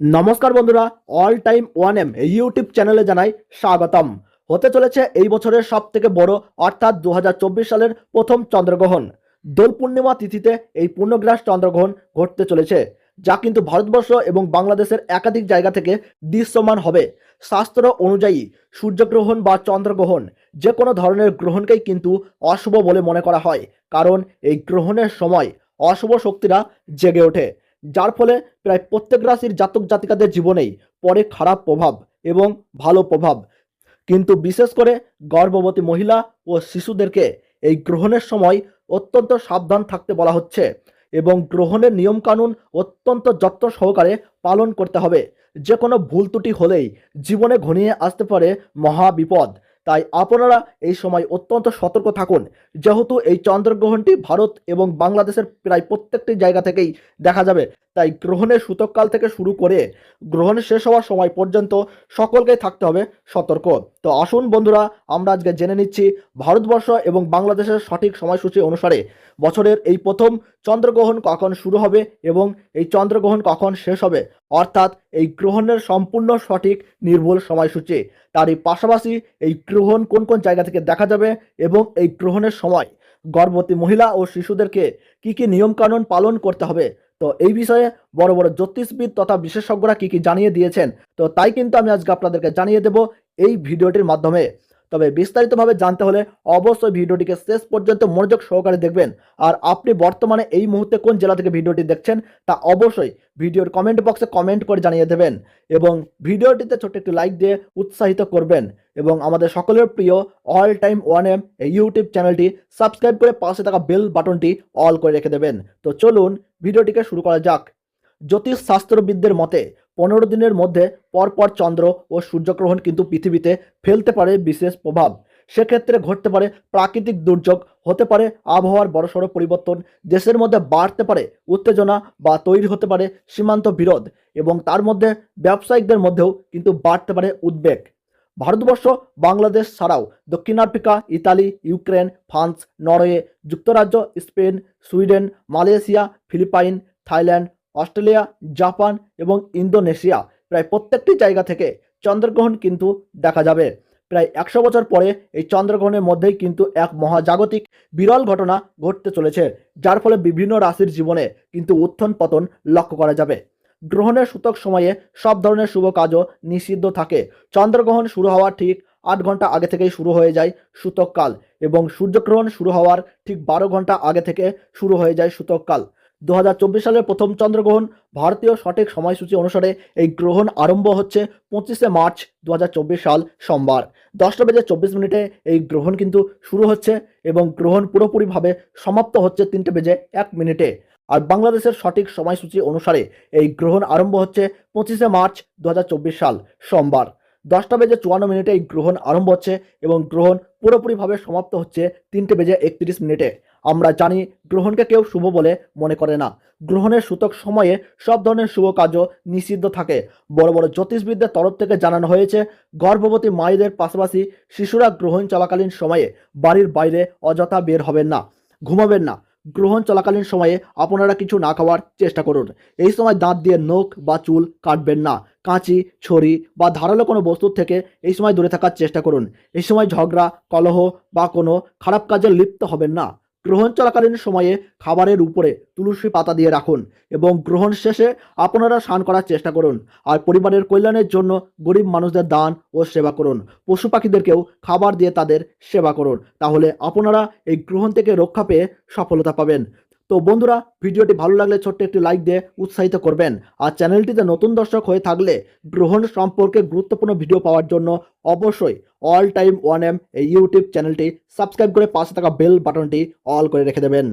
নমস্কার বন্ধুরা all time one M YouTube চ্যানেলে জানাই স্বাগতম। হতে চলেছে এই বছরের সব থেকে বড়, অর্থাৎ দু হাজার চব্বিশ সালের প্রথম চন্দ্রগ্রহণ। দোল পূর্ণিমা তিথিতে এই পূর্ণগ্রাস চন্দ্রগ্রহণ ঘটতে চলেছে, যা কিন্তু ভারতবর্ষ এবং বাংলাদেশের একাধিক জায়গা থেকে দৃশ্যমান হবে। শাস্ত্র অনুযায়ী, সূর্যগ্রহণ বা চন্দ্রগ্রহণ যে কোনো ধরনের গ্রহণকেই কিন্তু অশুভ বলে মনে করা হয়, কারণ এই গ্রহণের সময় অশুভ শক্তিরা জেগে ওঠে। যার ফলে প্রায় প্রত্যেক রাশির জাতক জাতিকাদের জীবনেই পরে খারাপ প্রভাব এবং ভালো প্রভাব। কিন্তু বিশেষ করে গর্ভবতী মহিলা ও শিশুদেরকে এই গ্রহণের সময় অত্যন্ত সাবধান থাকতে বলা হচ্ছে এবং গ্রহণের নিয়মকানুন অত্যন্ত যত্ন সহকারে পালন করতে হবে। যে কোনো ভুল ত্রুটি হলেই জীবনে ঘনিয়ে আসতে পারে মহা বিপদ। তাই আপনারা এই সময় অত্যন্ত সতর্ক থাকুন। যেহেতু এই চন্দ্রগ্রহণটি ভারত এবং বাংলাদেশের প্রায় প্রত্যেকটি জায়গা থেকেই দেখা যাবে। তাই গ্রহণের সূতককাল থেকে শুরু করে গ্রহণ শেষ হওয়ার সময় পর্যন্ত সকলকেই থাকতে হবে সতর্ক। তো আসুন বন্ধুরা, আমরা আজকে জেনে নিচ্ছি ভারতবর্ষ এবং বাংলাদেশের সঠিক সময়সূচি অনুসারে বছরের এই প্রথম চন্দ্রগ্রহণ কখন শুরু হবে এবং এই চন্দ্রগ্রহণ কখন শেষ হবে। অর্থাৎ এই গ্রহণের সম্পূর্ণ সঠিক নির্ভুল সময়সূচি। তারই পাশাপাশি এই গ্রহণ কোন কোন জায়গা থেকে দেখা যাবে এবং এই গ্রহণের সময় গর্ভবতী মহিলা ও শিশুদেরকে কি কি নিয়মকানুন পালন করতে হবে তো এই বিষয়ে বড় বড় জ্যোতিষবিদ তথা বিশেষজ্ঞরা কি কি জানিয়ে দিয়েছেন? তো তাই কিন্তু আমি আজকে আপনাদেরকে জানিয়ে দেব এই ভিডিওটির মাধ্যমে। তবে বিস্তারিতভাবে জানতে হলে অবশ্যই ভিডিওটিকে শেষ পর্যন্ত মনোযোগ সহকারে দেখবেন। আর আপনি বর্তমানে এই মুহূর্তে কোন জেলা থেকে ভিডিওটি দেখছেন তা অবশ্যই ভিডিওর কমেন্ট বক্সে কমেন্ট করে জানিয়ে দেবেন এবং ভিডিওটিতে ছোট্ট একটি লাইক দিয়ে উৎসাহিত করবেন এবং আমাদের সকলের প্রিয় অল টাইম ওয়ান এম এই ইউটিউব চ্যানেলটি সাবস্ক্রাইব করে পাশে থাকা বেল বাটনটি অল করে রেখে দেবেন। তো চলুন ভিডিওটিকে শুরু করা যাক। জ্যোতিষ শাস্ত্রবিদদের মতে, পনেরো দিনের মধ্যে পরপর চন্দ্র ও সূর্যগ্রহণ কিন্তু পৃথিবীতে ফেলতে পারে বিশেষ প্রভাব। সেক্ষেত্রে ঘটতে পারে প্রাকৃতিক দুর্যোগ, হতে পারে আবহাওয়ার বড়সড় পরিবর্তন, দেশের মধ্যে বাড়তে পারে উত্তেজনা বা তৈরি হতে পারে সীমান্ত বিরোধ এবং তার মধ্যে ব্যবসায়িকদের মধ্যেও কিন্তু বাড়তে পারে উদ্বেগ। ভারতবর্ষ, বাংলাদেশ ছাড়াও দক্ষিণ Africa, Italy, Ukraine, France, Norway, যুক্তরাজ্য, Spain, Sweden, Malaysia, Philippines, Thailand Australia, Japan এবং ইন্দোনেশিয়া প্রায় প্রত্যেকটি জায়গা থেকে চন্দ্রগ্রহণ কিন্তু দেখা যাবে। প্রায় একশো বছর পরে এই চন্দ্রগ্রহণের মধ্যেই কিন্তু এক মহাজাগতিক বিরল ঘটনা ঘটতে চলেছে, যার ফলে বিভিন্ন রাশির জীবনে কিন্তু উত্থান পতন লক্ষ্য করা যাবে। গ্রহণের সূতক সময়ে সব ধরনের শুভ কাজও নিষিদ্ধ থাকে। চন্দ্রগ্রহণ শুরু হওয়ার ঠিক আট ঘণ্টা আগে থেকেই শুরু হয়ে যায় সূতককাল এবং সূর্যগ্রহণ শুরু হওয়ার ঠিক বারো ঘণ্টা আগে থেকে শুরু হয়ে যায় সূতককাল দু হাজার চব্বিশ সালের প্রথম চন্দ্রগ্রহণ ভারতীয় সঠিক সময়সূচি অনুসারে এই গ্রহণ আরম্ভ হচ্ছে পঁচিশে মার্চ দু হাজার চব্বিশ সাল সোমবার। দশটা বেজে চব্বিশ মিনিটে এই গ্রহণ কিন্তু শুরু হচ্ছে এবং গ্রহণ পুরোপুরিভাবে সমাপ্ত হচ্ছে তিনটে বেজে এক মিনিটে। আর বাংলাদেশের সঠিক সময়সূচি অনুসারে এই গ্রহণ আরম্ভ হচ্ছে পঁচিশে মার্চ দু হাজার চব্বিশ সাল সোমবার। দশটা বেজে চুয়ান্ন মিনিটে এই গ্রহণ আরম্ভ হচ্ছে এবং গ্রহণ পুরোপুরিভাবে সমাপ্ত হচ্ছে তিনটে বেজে একত্রিশ মিনিটে। আমরা জানি গ্রহণকে কেউ শুভ বলে মনে করে না। গ্রহণের সূতক সময়ে সব ধরনের শুভ কাজও নিষিদ্ধ থাকে। বড় বড় জ্যোতিষবিদদের তরফ থেকে জানানো হয়েছে, গর্ভবতী মায়েদের পাশাপাশি শিশুরা গ্রহণ চলাকালীন সময়ে বাড়ির বাইরে অযথা বের হবেন না, ঘুমাবেন না। গ্রহণ চলাকালীন সময়ে আপনারা কিছু না খাওয়ার চেষ্টা করুন। এই সময় দাঁত দিয়ে নখ বা চুল কাটবেন না, কাঁচি ছড়ি বা ধারালো কোনো বস্তুর থেকে এই সময় দূরে থাকার চেষ্টা করুন। এই সময় ঝগড়া, কলহ বা কোনো খারাপ কাজে লিপ্ত হবেন না। গ্রহণ চলাকালীন সময়ে খাবারের উপরে তুলসী পাতা দিয়ে রাখুন এবং গ্রহণ শেষে আপনারা স্নান করার চেষ্টা করুন। আর পরিবারের কল্যাণের জন্য গরিব মানুষদের দান ও সেবা করুন। পশু পাখিদেরকেও খাবার দিয়ে তাদের সেবা করুন। তাহলে আপনারা এই গ্রহণ থেকে রক্ষা পেয়ে সফলতা পাবেন। তো বন্ধুরা, ভিডিওটি ভালো লাগলে ছোট্ট একটি লাইক দিয়ে উৎসাহিত করবেন। আর চ্যানেলটিতে নতুন দর্শক হয়ে থাকলে গ্রহণ সম্পর্কে গুরুত্বপূর্ণ ভিডিও পাওয়ার জন্য অবশ্যই অল টাইম ওয়ান এম এই ইউটিউব চ্যানেলটি সাবস্ক্রাইব করে পাশে থাকা বেল বাটনটি অল করে রেখে দেবেন।